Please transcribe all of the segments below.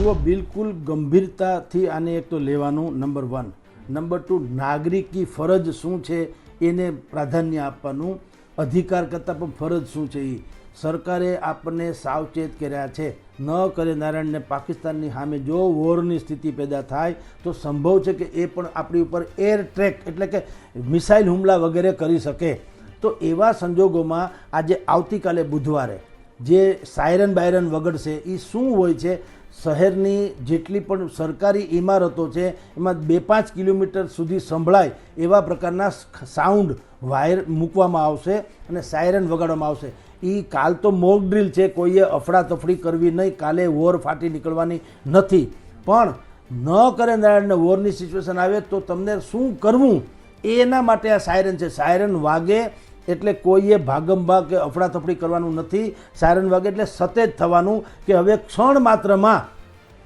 જુઓ, બિલકુલ ગંભીરતાથી આને એક તો લેવાનું નંબર વન નંબર ટુ નાગરિકી ફરજ શું છે એને પ્રાધાન્ય આપવાનું. અધિકાર કરતાં પણ ફરજ શું છે એ સરકારે આપણને સાવચેત કર્યા છે. ન કરે નારાયણને પાકિસ્તાનની સામે જો વોરની સ્થિતિ પેદા થાય, તો સંભવ છે કે એ પણ આપણી ઉપર એર ટ્રેક એટલે કે મિસાઇલ હુમલા વગેરે કરી શકે. તો એવા સંજોગોમાં આજે આવતીકાલે બુધવારે જે સાયરન બાયરન વગડશે એ શું હોય છે? શહેરની જેટલી પણ સરકારી ઇમારતો છે, એમાં બે પાંચ કિલોમીટર સુધી સંભળાય એવા પ્રકારના સાઉન્ડ વાયર મૂકવામાં આવશે અને સાયરન વગાડવામાં આવશે. એ કાલ તો મોક ડ્રીલ છે, કોઈએ અફડાતફડી કરવી નહીં, કાલે વોર ફાટી નીકળવાની નથી. પણ ન કરે નારાયણને વોરની સિચ્યુએશન આવે તો તમને શું કરવું? એના માટે આ સાયરન છે. સાયરન વાગે એટલે કોઈએ ભાગમભાગ કે અફડાતફડી કરવાનું નથી, સાયરન વાગે એટલે સતેજ થવાનું કે હવે ક્ષણ માત્રમાં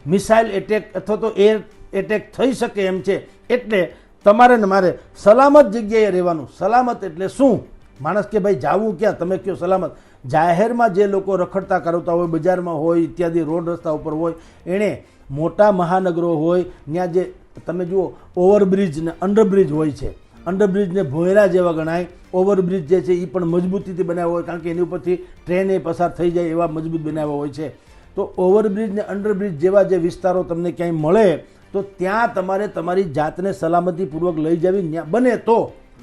મિસાઇલ એટેક અથવા તો એર એટેક થઈ શકે એમ છે. એટલે તમારે ને મારે સલામત જગ્યાએ રહેવાનું. સલામત એટલે શું? માણસ કે ભાઈ જાવું ક્યાં? તમે કયો સલામત? જાહેરમાં જે લોકો રખડતા કરાવતા હોય, બજારમાં હોય, ઇત્યાદિ રોડ રસ્તા ઉપર હોય, એણે મોટા મહાનગરો હોય ત્યાં જે તમે જુઓ, ઓવરબ્રિજ ને અંડરબ્રિજ હોય છે. અંડરબ્રિજને ભોયરા જેવા ગણાય. ઓવરબ્રિજ જે છે એ પણ મજબૂતીથી બનાવ્યો હોય, કારણ કે એની ઉપરથી ટ્રેન એ પસાર થઈ જાય એવા મજબૂત બનાવ્યા હોય છે. તો ઓવરબ્રિજ ને અંડરબ્રિજ જેવા જે વિસ્તારો તમને ક્યાંય મળે, તો ત્યાં તમારે તમારી જાતને સલામતીપૂર્વક લઈ જવી બને તો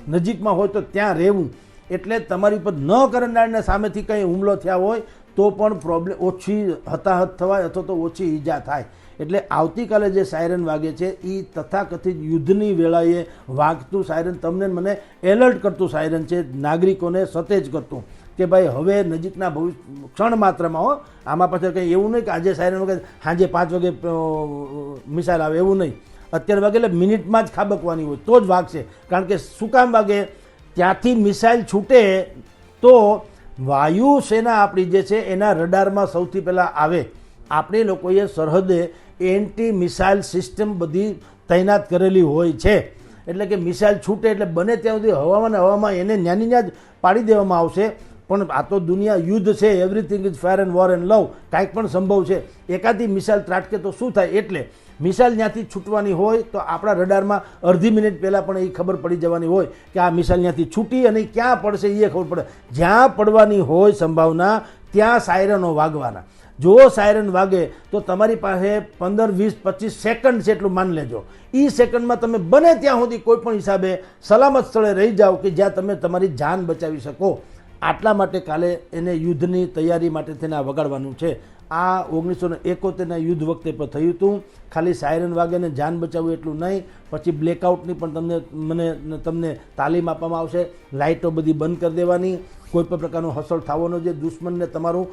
નજીકમાં હોય તો ત્યાં રહેવું. એટલે તમારી ઉપર ન કરનારને સામેથી કંઈ હુમલો થયા હોય તો પણ પ્રોબ્લેમ ઓછી હતાહત થવાય અથવા તો ઓછી ઈજા થાય. એટલે આવતીકાલે જે સાયરન વાગે છે એ તથાકથિત યુદ્ધની વેળાએ વાગતું સાયરન તમને મને એલર્ટ કરતું સાયરન છે, નાગરિકોને સતેજ કરતું કે ભાઈ હવે નજીકના ભવિષ્ય, ક્ષણ માત્રમાં હો, આમાં પાછળ કંઈ એવું નહીં કે આજે સાયરન વગર સાંજે પાંચ વાગે મિસાઇલ આવે એવું નહીં. અત્યારે વાગે એટલે મિનિટમાં જ ખાબકવાની હોય, તો જ વાગશે. કારણ કે શું કામ વાગે? ત્યાંથી મિસાઇલ છૂટે તો વાયુસેના આપણી જે છે એના રડારમાં સૌથી પહેલાં આવે. આપણે લોકોએ સરહદે એન્ટી મિસાઇલ સિસ્ટમ બધી તૈનાત કરેલી હોય છે. એટલે કે મિસાઇલ છૂટે એટલે બને ત્યાં સુધી હવામાં હવામાં એને ન્યાની ન્યા જ પાડી દેવામાં આવશે. પણ આ તો દુનિયા યુદ્ધ છે everything is fair and war and love કાંઈક પણ સંભવ છે. એકાદી મિસાઇલ ત્રાટકે તો શું થાય? એટલે મિસાઇલ ત્યાંથી છૂટવાની હોય તો આપણા રડારમાં અડધી મિનિટ પહેલાં પણ એ ખબર પડી જવાની હોય કે આ મિસાઇલ ત્યાંથી છૂટી અને ક્યાં પડશે એ ખબર પડે. જ્યાં પડવાની હોય સંભાવના, ત્યાં સાયરનો વાગવાના. જો સાયરન વાગે તો તમારી પાસે પંદર, વીસ, પચીસ સેકન્ડ છે એટલું માન લેજો. એ સેકન્ડમાં તમે બને ત્યાં સુધી કોઈ પણ હિસાબે સલામત સ્થળે રહી જાઓ કે જ્યાં તમે તમારી જાન બચાવી શકો. આટલા માટે કાલે એને યુદ્ધની તૈયારી માટે તેને વગાડવાનું છે. આ ઓગણીસો ને એકોતેરના યુદ્ધ વખતે પણ થયું હતું. ખાલી સાયરન વાગે ને જાન બચાવવું એટલું નહીં. પછી બ્લેકઆઉટની પણ તમને, મને તમને તાલીમ આપવામાં આવશે. લાઇટો બધી બંધ કરી દેવાની. કોઈ પણ પ્રકારનો હસળ થવાનો જે દુશ્મનને તમારું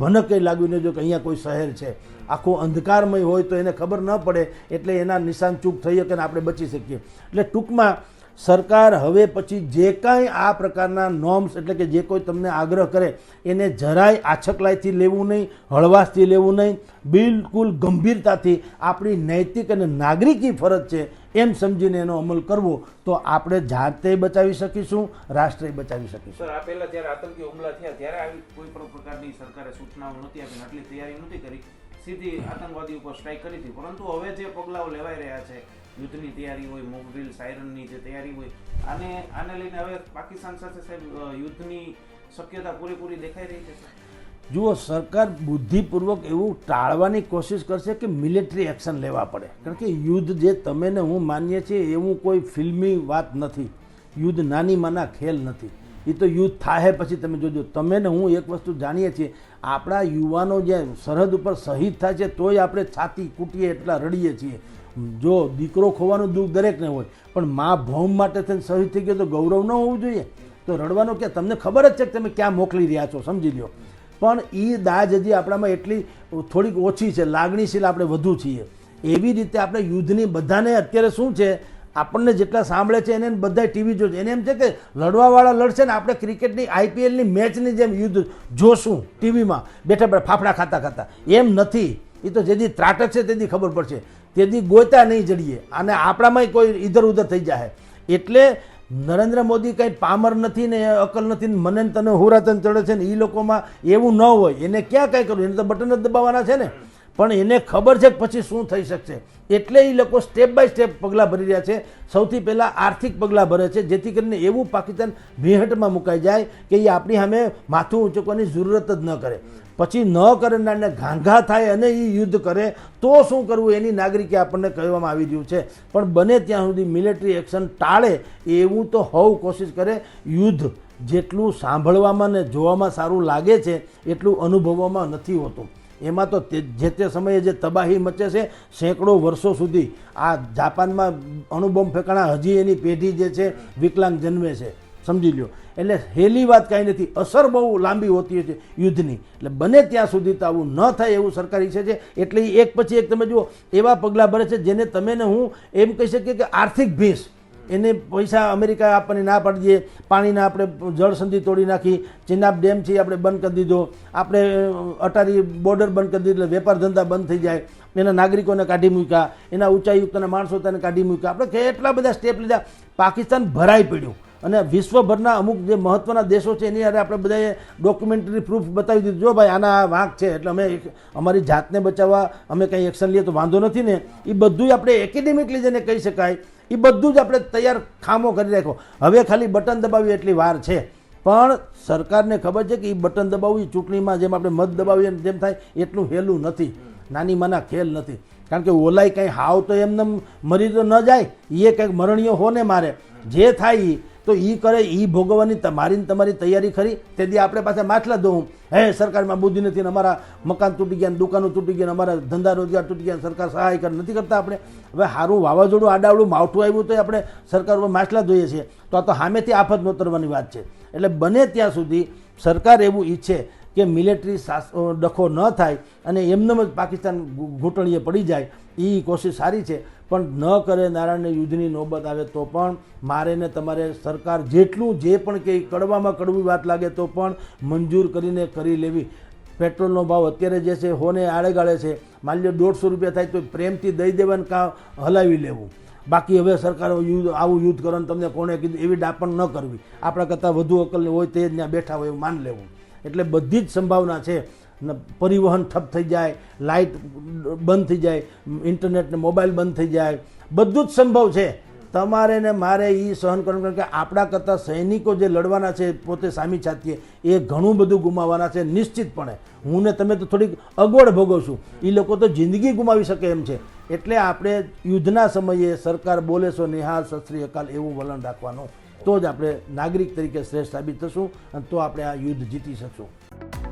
ભનકે લાગ્યું નહીં જો કે અહીંયા કોઈ શહેર છે. આખું અંધકારમય હોય તો એને ખબર ન પડે. એટલે એના નિશાન ચૂક થઈ શકે ને આપણે બચી શકીએ. એટલે ટૂંકમાં સરકાર હવે પછી જે કાંઈ આ પ્રકારના નોર્મ્સ એટલે કે જે કોઈ તમને આગ્રહ કરે, એને જરાય આછકલાઈથી લેવું નહીં, હળવાશથી લેવું નહીં. બિલકુલ ગંભીરતાથી આપણી નૈતિક અને નાગરિકી ફરજ છે એમ સમજીને એનો અમલ કરવો, તો આપણે જાતે બચાવી શકીશું, રાષ્ટ્રે બચાવી શકીશું. આ પહેલા જ્યારે આતંકી હુમલા થયા, ત્યારે આવી કોઈ પણ પ્રકારની સરકારે સૂચનાઓ નહોતી આપી આટલી તૈયારી નહોતી કરી. સીધી આતંકવાદી ઉપર સ્ટ્રાઇક કરી હતી. પરંતુ હવે જે પગલાઓ લેવાઈ રહ્યા છે યુદ્ધની તૈયારી હોય મોક સાયરનની જે તૈયારી હોય, આને આને લઈને હવે પાકિસ્તાન સાથે સાહેબ યુદ્ધની શક્યતા પૂરેપૂરી દેખાઈ રહી છે જુઓ, સરકાર બુદ્ધિપૂર્વક એવું ટાળવાની કોશિશ કરશે કે મિલિટરી એક્શન લેવા પડે. કારણ કે યુદ્ધ જે તમે ને હું માનીએ છીએ, એવું કોઈ ફિલ્મી વાત નથી. યુદ્ધ નાની માના ખેલ નથી. એ તો યુદ્ધ થાય પછી તમે જોજો. તમે ને હું એક વસ્તુ જાણીએ છીએ, આપણા યુવાનો જે સરહદ ઉપર શહીદ થાય છે, તોય આપણે છાતી કૂટીએ એટલા રડીએ છીએ. જો દીકરો ખોવાનું દુઃખ દરેકને હોય, પણ મા ભૌમ માટે થઈને શહીદ થઈ ગયો તો ગૌરવ ન હોવું જોઈએ. તો રડવાનો કે તમને ખબર જ છે કે તમે ક્યાં મોકલી રહ્યા છો, સમજી લ્યો. પણ એ દાજ હજી આપણામાં એટલી થોડીક ઓછી છે, લાગણીશીલ આપણે વધુ છીએ. એવી રીતે આપણે યુદ્ધની બધાને અત્યારે શું છે, આપણને જેટલા સાંભળે છે એને બધા ટીવી જોશે એને એમ છે કે લડવાવાળા લડશે ને આપણે ક્રિકેટની, આઈપીએલની મેચની જેમ યુદ્ધ જોશું ટીવીમાં. બેઠા બેઠા ફાફડા ખાતા ખાતા. એમ નથી. એ તો જેથી ત્રાટક છે તેથી ખબર પડશે. તેથી ગોતા નહીં જડીએ. અને આપણામાંય કોઈ ઇધર ઉધર થઈ જાય એટલે નરેન્દ્ર મોદી કંઈ પામર નથી ને અકલ નથી ને મને તને હુરાતન ચડે છે ને એ લોકોમાં એવું ન હોય. એને ક્યાં કાંઈ કરવું? એને તો બટન જ દબાવવાના છે ને. પણ એને ખબર છે કે પછી શું થઈ શકશે. એટલે એ લોકો સ્ટેપ બાય સ્ટેપ પગલાં ભરી રહ્યા છે. સૌથી પહેલાં આર્થિક પગલાં ભરે છે, જેથી કરીને એવું પાકિસ્તાન ભેહટમાં મુકાઈ જાય કે એ આપણી સામે માથું ઊંચકવાની જરૂરત જ ન કરે. પછી ન કરનારને ઘાંઘા થાય અને એ યુદ્ધ કરે, તો શું કરવું? એની નાગરિકે આપણને કહેવામાં આવી રહ્યું છે. પણ બને ત્યાં સુધી મિલિટરી એક્શન ટાળે એવું તો હોવ કોશિશ કરે. યુદ્ધ જેટલું સાંભળવામાં ને જોવામાં સારું લાગે છે, એટલું અનુભવવામાં નથી હોતું. એમાં તો તે જે તે સમયે જે તબાહી મચે છે, સેંકડો વર્ષો સુધી આ જાપાનમાં અણુબોમ્બ ફેંકાણા હજી એની પેઢી જે છે, વિકલાંગ જન્મે છે. સમજી લ્યો. એટલે હેલી વાત કાંઈ નથી. અસર બહુ લાંબી હોતી હોય છે યુદ્ધની. એટલે બને ત્યાં સુધી તો આવું ન થાય એવું સરકાર ઈચ્છે છે. એટલે એક પછી એક તમે જુઓ, એવા પગલાં ભરે છે જેને તમે ને હું એમ કહી શકીએ કે આર્થિક ભીંસ. એને પૈસા અમેરિકા આપણને ના પાડી દઈએ પાણીના આપણે જળસંધિ તોડી નાખી. ચિનાબ ડેમ છે આપણે બંધ કરી દીધો. આપણે અટારી બોર્ડર બંધ કરી દીધી. એટલે વેપાર ધંધા બંધ થઈ જાય. એના નાગરિકોને કાઢી મૂક્યા. એના ઊંચાઈયુક્તના માણસો તેને કાઢી મૂક્યા. આપણે કેટલા બધા સ્ટેપ લીધા. પાકિસ્તાન ભરાઈ પડ્યું. અને વિશ્વભરના અમુક જે મહત્ત્વના દેશો છે, એની અરે આપણે બધાએ ડોક્યુમેન્ટરી પ્રૂફ બતાવી દીધું. જો ભાઈ, આના વાંક છે, એટલે અમે અમારી જાતને બચાવવા, અમે કંઈ એક્શન લઈએ તો વાંધો નથી ને. એ બધું આપણે એકેડેમિકલી જેને કહી શકાય એ બધું જ આપણે તૈયાર ખામો કરી રાખ્યો હવે ખાલી બટન દબાવી એટલી વાર છે. પણ સરકારને ખબર છે કે એ બટન દબાવવું ચૂંટણીમાં જેમ આપણે મત દબાવીએ જેમ થાય, એટલું હેલું નથી. નાની માના ખેલ નથી. કારણ કે ઓલાય કંઈ હાવ તો એમને મરી તો ન જાય એ કંઈક મરણીય હો ને મારે. જે થાય ઈ તો એ કરે એ ભોગવવાની તમારી તમારી તૈયારી ખરી, તેથી આપણે પાસે માછલા દઉં હે, સરકારમાં બુદ્ધિ નથી ને અમારા મકાન તૂટી ગયા દુકાનો તૂટી ગયા અમારા ધંધા રોજગાર તૂટી ગયા સરકાર સહાય કરે, નથી કરતા આપણે? હવે સારું વાવાઝોડું, આડાવડું માવઠું આવ્યું તો આપણે સરકાર ઉપર માછલા જોઈએ છીએ. તો આ તો સામેથી આફત નોતરવાની વાત છે. એટલે બને ત્યાં સુધી સરકાર એવું ઈચ્છે કે મિલિટરી ડખો ન થાય અને એમનેમ જ પાકિસ્તાન ઘૂંટણીએ પડી જાય. એ કોશિશ સારી છે. પણ ન કરે નારાયણને યુદ્ધની નોબત આવે તો પણ મારે ને તમારે સરકાર જેટલું જે પણ કે કડવામાં કડવી વાત લાગે તો પણ મંજૂર કરીને કરી લેવી. પેટ્રોલનો ભાવ અત્યારે જે છે હોને આળેગાળે છે. માની લો દોઢસો રૂપિયા થાય તો પ્રેમથી દઈ દેવાનું કાં હલાવી લેવું. બાકી હવે સરકાર યુદ્ધ, આવું યુદ્ધ કરવાનું તમને કોણે કીધું એવી ડાપણ ન કરવી. આપણા કરતાં વધુ અકલની હોય તે જ ત્યાં બેઠા હોય એવું માન લેવું. એટલે બધી જ સંભાવના છે. પરિવહન ઠપ થઈ જાય, લાઇટ બંધ થઈ જાય, ઇન્ટરનેટ ને મોબાઈલ બંધ થઈ જાય, બધું જ સંભવ છે. તમારે ને મારે એ સહન કરવાનું કે આપણા કરતાં સૈનિકો જે લડવાના છે, પોતે સામી છાતીએ, એ ઘણું બધું ગુમાવવાના છે, નિશ્ચિતપણે. હું ને તમે તો થોડીક અગવડ ભોગવશું. એ લોકો તો જિંદગી ગુમાવી શકે એમ છે. એટલે આપણે યુદ્ધના સમયે સરકાર બોલે છો નિહાલ, સત અકાલ, એવું વલણ રાખવાનું તો જ આપણે નાગરિક તરીકે શ્રેષ્ઠ સાબિત થશું અને તો આપણે આ યુદ્ધ જીતી શકશું.